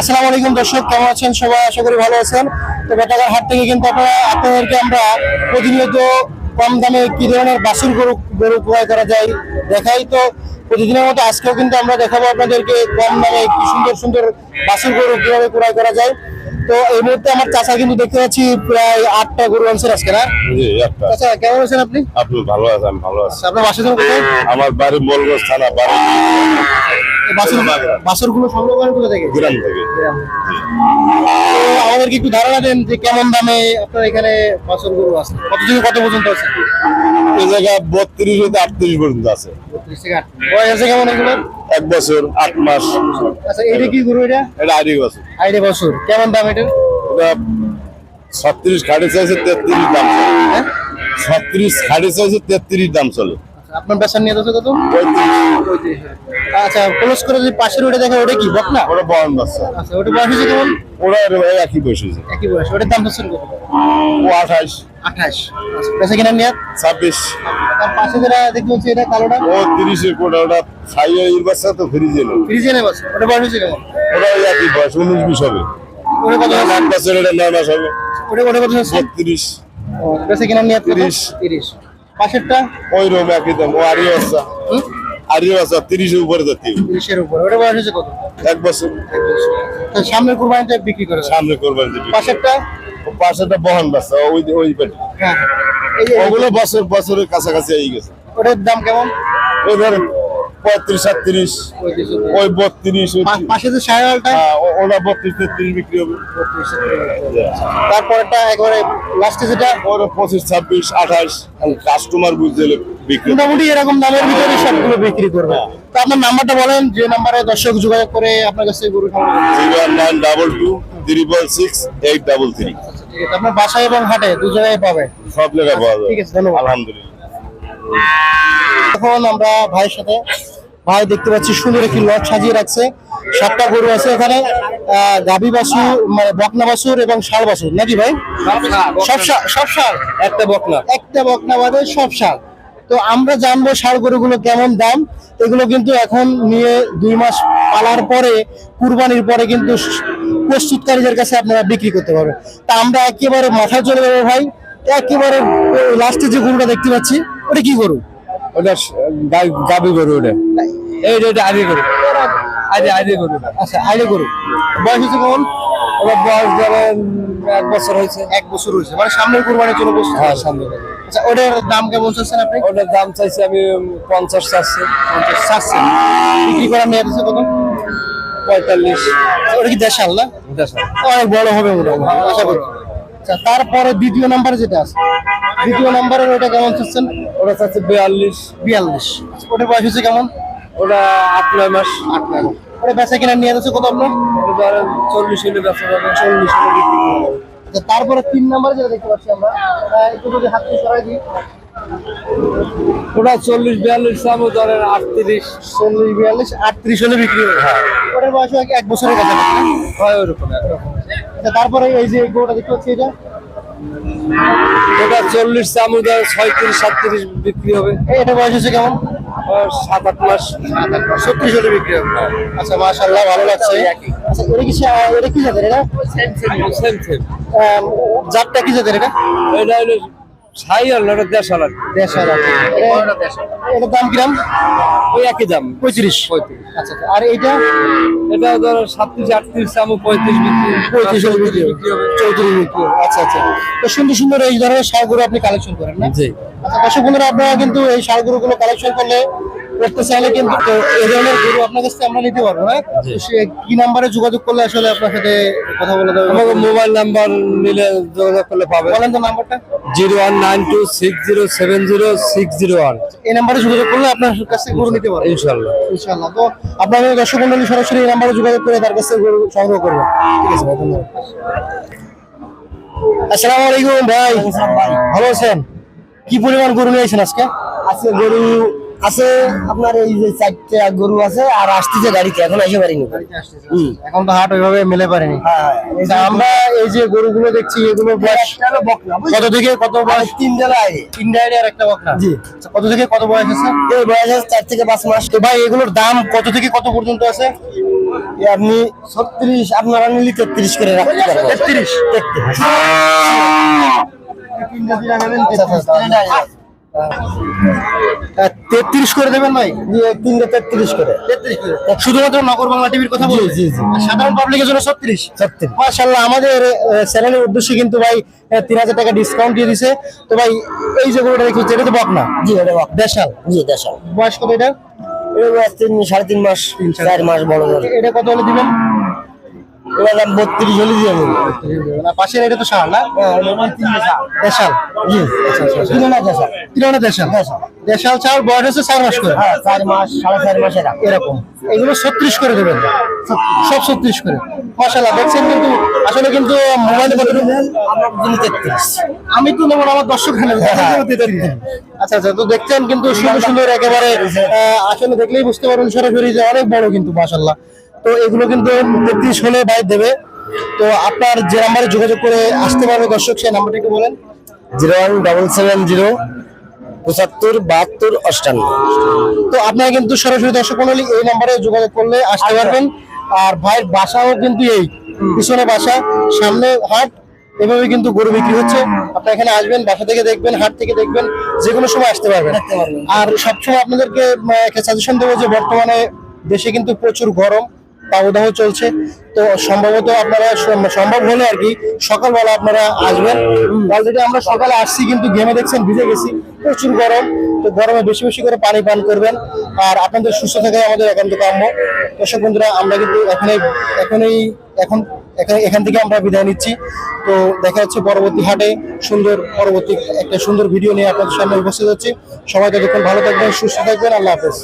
আসসালামু আলাইকুম দর্শক কেমন আছেন সবাই? আশা করি ভালো আছেন। তো বেটাকার হাট থেকে কিন্তু আপনারা আপনাদেরকে আমরা প্রতিনিয়ত কম দামে কি ধরনের বাসুর গরু গরু ক্রয় করা যায় দেখাই। তো প্রতিদিনের মতো আজকেও কিন্তু আমরা দেখাবো আপনাদেরকে কম দামে কি সুন্দর সুন্দর বাসুর গরু কীভাবে ক্রয় করা যায়। তো এই মুহূর্তে আমার চাচা কিন্তু দেখতে পাচ্ছি প্রায় আটটা গরু আনছেন আজকে না? চাচা কেমন আছেন আপনি? আপনি ভালো আছেন ভালো আছি। আচ্ছা, আপনার বাসা আমার বাড়ি মোলগঞ্জ থানা বাড়ি বাসুর বাসুর সংগ্রহ করেন কোথা থেকে? গ্রাম থেকে। আমাদেরকে একটু ধারণা দেন যে কেমন দামে আপনার এখানে আছে? কত থেকে কত পর্যন্ত আছে? এই বত্রিশ আটত্রিশ পর্যন্ত আছে। বত্রিশ থেকে আট বয়স আছে কেমন এগুলো? এক বছর আট মাস। আচ্ছা এটা কি গরু এটা? এটা আড়ি বছর। বছর। কেমন দাম এটা এটা ছত্রিশ খাড়ি চাইছে তেত্রিশ দাম চলে। হ্যাঁ? ছত্রিশ খাড়ি চাইছে তেত্রিশ দাম চলে। আচ্ছা, আপনার বেসার নিয়ে কত? আচ্ছা ক্লোজ করে যদি পাশের ওটা দেখেন ওটা কি বক না ওটা বহন বাচ্চা। আচ্ছা ওটা বয়স হয়েছে কেমন? ওরা একই বয়স হয়েছে। একই বয়স ওটার দাম হচ্ছে কত? ও আঠাশ। কিনা নিয়ে ছাব্বিশ। তার পাশে যেটা দেখতে হচ্ছে এটা কালোটা? ও তিরিশের কোটা ওটা বাচ্চা তো ফ্রিজ এলো ফ্রিজে ওটা বয়স হয়েছে কেমন? ওটা ওই একই বয়স উনিশ বিশ হবে। ওটা কত আট বছর এটা নয় মাস হবে। ওটা ওটা কত হচ্ছে বত্রিশ। বেসা কিনা নিয়ে তিরিশ। তিরিশ। পাশেরটা? ওই রকম একই দাম ও আরিও বাচ্চা। আরিও বাচ্চা তিরিশের উপরে যাতে তিরিশের উপরে। ওটা বয়স হয়েছে কত? এক বছর। সামনে কোরবানিতে বিক্রি করে। সামনে কোরবানিতে পাশেরটা? পাশেরটা বহন বাচ্চা ওই ওই পেটে। হ্যাঁ এই ওগুলো বছর বছরের কাছাকাছি এই গেছে। ওটার দাম কেমন? ওই ধরেন পঁয়ত্রিশ সাতত্রিশ ওই বত্রিশ পাশে যে সায়ালটা হ্যাঁ, ওটা বত্রিশ তেত্রিশ বিক্রি হবে। তারপরটা একবারে লাস্টে যেটা? ওরা পঁচিশ ছাব্বিশ আঠাশ কাস্টমার বুঝতে বিক্রি মোটামুটি এরকম দামের ভিতরে সবগুলো বিক্রি করবে। তো আপনার নাম্বারটা বলেন যে নাম্বারে দর্শক যোগাযোগ করে আপনার কাছে গরু zero nine double two triple six eight double three আপনার বাসায় এবং হাটে দু জায়গায় পাবে। সব জায়গায় পাওয়া যায় ঠিক আছে, ধন্যবাদ। আলহামদুলিল্লাহ। এখন আমরা ভাইয়ের সাথে ভাই দেখতে পাচ্ছি সুন্দর একটি লট সাজিয়ে রাখছে। সাতটা গরু আছে এখানে গাভী বাছুর মানে বকনা বাছুর এবং ষাড় বাছুর। নাকি ভাই? সব সব ষাড় একটা বকনা। একটা বকনা বাদে সব ষাড় তো আমরা জানব ষাড় গরুগুলো কেমন দাম। এগুলো কিন্তু এখন নিয়ে দুই মাস পালার পরে কুরবানির পরে কিন্তু প্রস্তুতকারীদের কাছে আপনারা বিক্রি করতে পারবেন। তা আমরা একেবারে মাথায় চলে যাব ভাই। একেবারে লাস্টে যে গরুটা দেখতে পাচ্ছি ওটা কি গরু? ওটা গাবি গরু ওটা। এই এটা আচ্ছা বয়স হচ্ছে কেমন বয়স ধরেন এক বছর হয়েছে। এক বছর হয়েছে। মানে সামনের কুরবানির জন্য বসছে হ্যাঁ সামনে আচ্ছা ওটার দাম কেমন চাচ্ছেন আপনি? ওটার দাম চাইছি আমি পঞ্চাশ চাচ্ছি। চাচ্ছেন। বিক্রি করার মেয়াদ আছে কত? পঁয়তাল্লিশ। আচ্ছা, ওটা কি দেশাল না। অনেক বড় হবে মোটামুটি আশা করি। আচ্ছা তারপরে দ্বিতীয় নাম্বারে যেটা আছে? দ্বিতীয় নাম্বারের ওটা কেমন চাচ্ছেন? ওটা চাচ্ছি বিয়াল্লিশ। বিয়াল্লিশ। আচ্ছা, ওটার বয়স হচ্ছে কেমন? ওটা আট নয় মাস। আট নয় মাস। ওটা বেচা কিনা নিয়ে আছে কত আপনার? ধরেন চল্লিশ হলে ব্যবসা যাবে চল্লিশ টাকা বিক্রি করবেন। আচ্ছা, তারপরে তিন নাম্বারে যেটা দেখতে পাচ্ছি আমরা একটু যদি হাত সরাই দিই। ওটা চল্লিশ বিয়াল্লিশ চাবো ধরেন আটত্রিশ। চল্লিশ বিয়াল্লিশ আটত্রিশ হলে বিক্রি হবে। ওটার বয়স হয় এক বছরের কাছে হয় ওরকম আচ্ছা তারপরে এই যে গোটা দেখতে পাচ্ছি এটা। ওটা চল্লিশ চামচ ধরেন ছয়ত্রিশ সাতত্রিশ বিক্রি হবে। এটা বয়স হচ্ছে কেমন? সাত আট মাস ছত্রিশ হলে বিক্রি হবে। আচ্ছা মাশাল্লাহ ভালো লাগছে। আচ্ছা এটা কি সা- এটা কি জাতের এটা? সেম সেম আম, জাতটা কি জাতের এটা? এটা হলো ছাই আর ওটা দেড়শো লাখ দেশাল এটার দাম কিরাম? ওই একই দাম। পঁয়ত্রিশ। পঁয়ত্রিশ। আচ্ছা আচ্ছা। আর এইটা? এটা ধরো সাতত্রিশ আটত্রিশ চামু পঁয়ত্রিশ বিক্রি পঁয়ত্রিশ হলে বিক্রি হবে। চৌত্রিশ বিক্রি আচ্ছা আচ্ছা। তো সুন্দর সুন্দর এই ধরনের সারগুলো আপনি কালেকশন করেন না? জি। আচ্ছা দর্শক বন্ধুরা আপনারা কিন্তু এই সারগুলো গুলো কালেকশন করলে করতে চাইলে কিন্তু এই ধরনের গরু আপনার কাছ থেকে আমরা নিতে পারব না সে কি নাম্বারে যোগাযোগ করলে আসলে আপনার সাথে কথা বলা যাবে? আমাকে মোবাইল নাম্বার নিলে যোগাযোগ করলে পাবে। বলেন তো নাম্বারটা। Zero one nine two six zero seven zero six zero one. এই নাম্বারে যোগাযোগ করলে আপনার কাছ গরু নিতে পারব। ইনশাল্লাহ ইনশাআল্লাহ। তো আপনাদের দর্শক মন্ডলী সরাসরি এই নাম্বারে যোগাযোগ করে তার কাছ গরু সংগ্রহ করবেন ঠিক আছে ভাই ধন্যবাদ। আসসালামু আলাইকুম ভাই। ভালো আছেন? কি পরিমাণ গরু নিয়েছেন আজকে? আজকে গরু আছে আপনার এই যে চারটা গরু আছে আর আসতেছে গাড়িতে এখন এসে পারিনি এখন তো হাট ওইভাবে মেলে পারেনি। হ্যাঁ তা আমরা এই যে গরুগুলো দেখছি এগুলো বয়স বকনা কত থেকে কত বয়স? তিন জেলা আগে। তিন ডায়েরি আর একটা বকনা? জি। আচ্ছা, কত থেকে কত বয়স আছে? এই বয়স আছে চার থেকে পাঁচ মাস। তো ভাই এগুলোর দাম কত থেকে কত পর্যন্ত আছে? আপনি ছত্রিশ আপনারা নিলে তেত্রিশ করে রাখতে পারবেন তেত্রিশ? তেত্রিশ। তেত্রিশ করে দেবেন ভাই? তিনটে তেত্রিশ করে। তেত্রিশ করে। শুধুমাত্র নগর বাংলা টিভির কথা জি, জি। সাধারণ পাবলিকের জন্য ছত্রিশ? ছত্রিশ। মাশাল্লাহ আমাদের চ্যানেলের উদ্দেশ্যে কিন্তু ভাই তিন হাজার টাকা ডিসকাউন্ট দিয়ে দিছে। তো ভাই এই যে গরুটা দেখছি এটা তো বকনা? জি এটা বক দেশাল? জি দেশাল। বয়স কত এটা? এটা তিন সাড়ে তিন মাস চার মাস বড় বড় এটা কত হলে দিবেন? এবার দাম বত্রিশ হলে দিয়ে দেবো। না পাশের এটা তো ষাঁড় না? হ্যাঁ সার। দেশাল। জি। তিনটে না দেশাল। দেশাল। ছাড় বয়স হচ্ছে চার মাস করে। হ্যাঁ চার মাস সাড়ে চার মাস এরকম। এগুলো ছত্রিশ করে দেবেন সব ছত্রিশ করে। মাশাল্লাহ দেখছেন কিন্তু আসলে কিন্তু মোবাইল আমি তো নেব আমার দর্শক নেবে আচ্ছা আচ্ছা তো দেখছেন কিন্তু সুন্দর সুন্দর একেবারে আসলে দেখলেই বুঝতে পারবেন সরাসরি যে অনেক বড় কিন্তু মাশাল্লাহ তো এগুলো কিন্তু তেত্রিশ হলে বাইর দেবে। তো আপনার যে নাম্বারে যোগাযোগ করে আসতে পারবে দর্শক সেই নাম্বারটা একটু বলেন। Zero one double seven zero পঁচাত্তর বাহাত্তর অষ্টান্ন। তো আপনারা কিন্তু সরাসরি দর্শক মন্ডলী এই নাম্বারে যোগাযোগ করলে আসতে পারবেন। আর ভাইয়ের বাসাও কিন্তু এই পিছনে বাসা সামনে হাট এভাবে কিন্তু গরু বিক্রি হচ্ছে। আপনারা এখানে আসবেন বাসা থেকে দেখবেন হাট থেকে দেখবেন যে কোনো সময় আসতে পারবেন। আর সবসময় আপনাদেরকে একটা সাজেশন দেবো যে বর্তমানে দেশে কিন্তু প্রচুর গরম। তাবদাহ চলছে। তো সম্ভবত আপনারা সম্ভব হলে আর কি সকালবেলা আপনারা আসবেন। অলরেডি আমরা সকালে আসছি, কিন্তু গেমে দেখছেন ভিজে গেছি। প্রচুর গরম। তো গরমে বেশি বেশি করে পানি পান করবেন। আর আপনাদের সুস্থ থাকাই আমাদের একান্ত কাম্য। দর্শক বন্ধুরা, আমরা কিন্তু এখানে এখনই এখন এখানে এখান থেকে আমরা বিদায় নিচ্ছি। তো দেখা যাচ্ছে পরবর্তী হাটে সুন্দর পরবর্তী একটা সুন্দর ভিডিও নিয়ে আপনাদের সামনে উপস্থিত হচ্ছি। সবাই ততক্ষণ ভালো থাকবেন, সুস্থ থাকবেন। আল্লাহ হাফেজ।